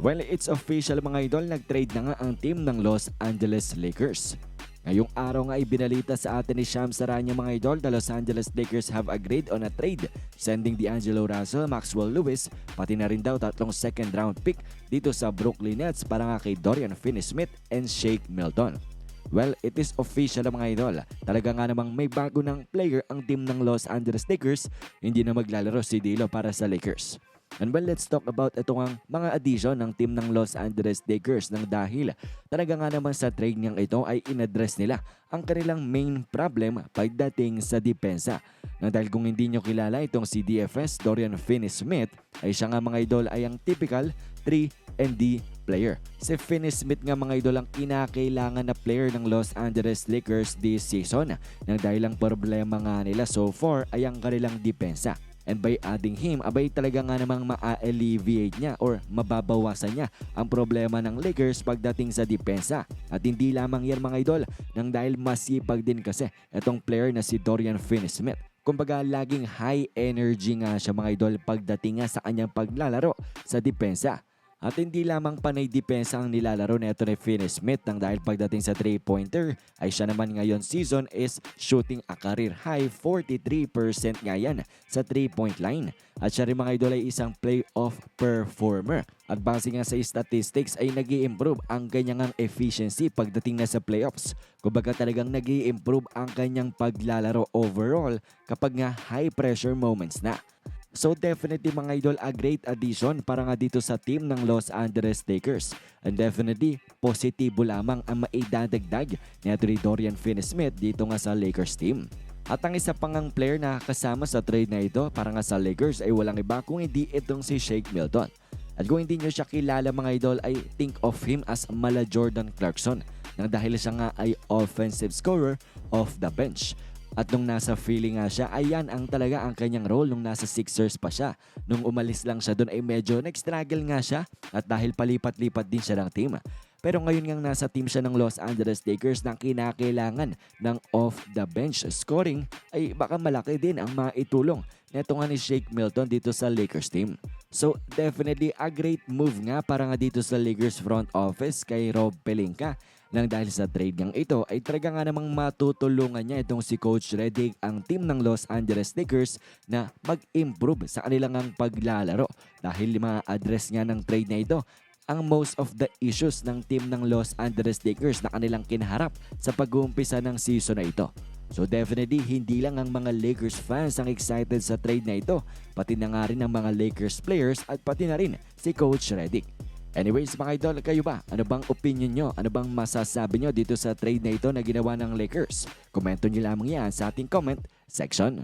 Well, it's official mga idol, nag-trade na nga ang team ng Los Angeles Lakers. Ngayong araw nga ibinalita sa atin ni Sham Saranya mga idol, the Los Angeles Lakers have agreed on a trade sending D'Angelo Russell, Maxwell Lewis, pati na rin daw tatlong second round pick dito sa Brooklyn Nets para nga kay Dorian Finney-Smith and Shake Milton. Well, it is official mga idol. Talaga nga namang may bago ng player ang team ng Los Angeles Lakers. Hindi na maglalaro si Dilo para sa Lakers. And well, let's talk about ito ang mga addition ng team ng Los Angeles Lakers nang dahil talaga nga naman sa trade niyang ito ay inaddress nila ang kanilang main problem pagdating sa depensa. Nang dahil kung hindi nyo kilala itong si DFS Dorian Finney-Smith ay siya nga mga idol ay ang typical 3 and D player. Si Finney-Smith nga mga idol ang kinakailangan na player ng Los Angeles Lakers this season nang dahil ang problema nga nila so far ay ang kanilang depensa. And by adding him, abay talaga nga namang ma-alleviate niya or mababawasan niya ang problema ng Lakers pagdating sa depensa. At hindi lamang yan mga idol, nang dahil masipag din kasi itong player na si Dorian Finney-Smith. Kumbaga laging high energy nga siya mga idol pagdating nga sa kanyang paglalaro sa depensa. At hindi lamang panay depensa ang nilalaro nito ni Finney-Smith nang dahil pagdating sa 3-pointer ay siya naman ngayon season is shooting a career high 43% nga yan sa 3-point line. At siya rin mga idol ay isang playoff performer. At base nga sa statistics ay nag improve ang kanyang efficiency pagdating na sa playoffs. Kumbaga talagang nag improve ang kanyang paglalaro overall kapag nga high pressure moments na. So definitely mga idol a great addition para nga dito sa team ng Los Angeles Lakers. And definitely positibo lamang ang maidadagdag ni ni Dorian Finney-Smith dito nga sa Lakers team. At ang isa pang ang player na kasama sa trade na ito para nga sa Lakers ay walang iba kung hindi itong si Shake Milton. At kung hindi nyo siya kilala mga idol ay think of him as Mala Jordan Clarkson nang dahil siya nga ay offensive scorer off the bench. At nung nasa feeling nga siya, ayan ang talaga ang kanyang role nung nasa Sixers pa siya. Nung umalis lang siya doon ay medyo nag-struggle nga siya at dahil palipat-lipat din siya ng team. Pero ngayon ngang nasa team siya ng Los Angeles Lakers na kinakailangan ng off-the-bench scoring ay baka malaki din ang maitulong neto nga ni Shake Milton dito sa Lakers team. So definitely a great move nga para nga dito sa Lakers front office kay Rob Pelinka nang dahil sa trade niyang ito ay talaga nga namang matutulungan niya itong si Coach Redick ang team ng Los Angeles Lakers na mag-improve sa kanilang ang paglalaro dahil ma-address nga ng trade na ito ang most of the issues ng team ng Los Angeles Lakers na kanilang kinaharap sa pag-uumpisa ng season na ito. So definitely hindi lang ang mga Lakers fans ang excited sa trade na ito, pati na nga rin ang mga Lakers players at pati na rin si Coach Redick. Anyways mga idol, kayo ba? Ano bang opinion nyo? Ano bang masasabi nyo dito sa trade na ito na ginawa ng Lakers? Komento nyo lamang yan sa ating comment section.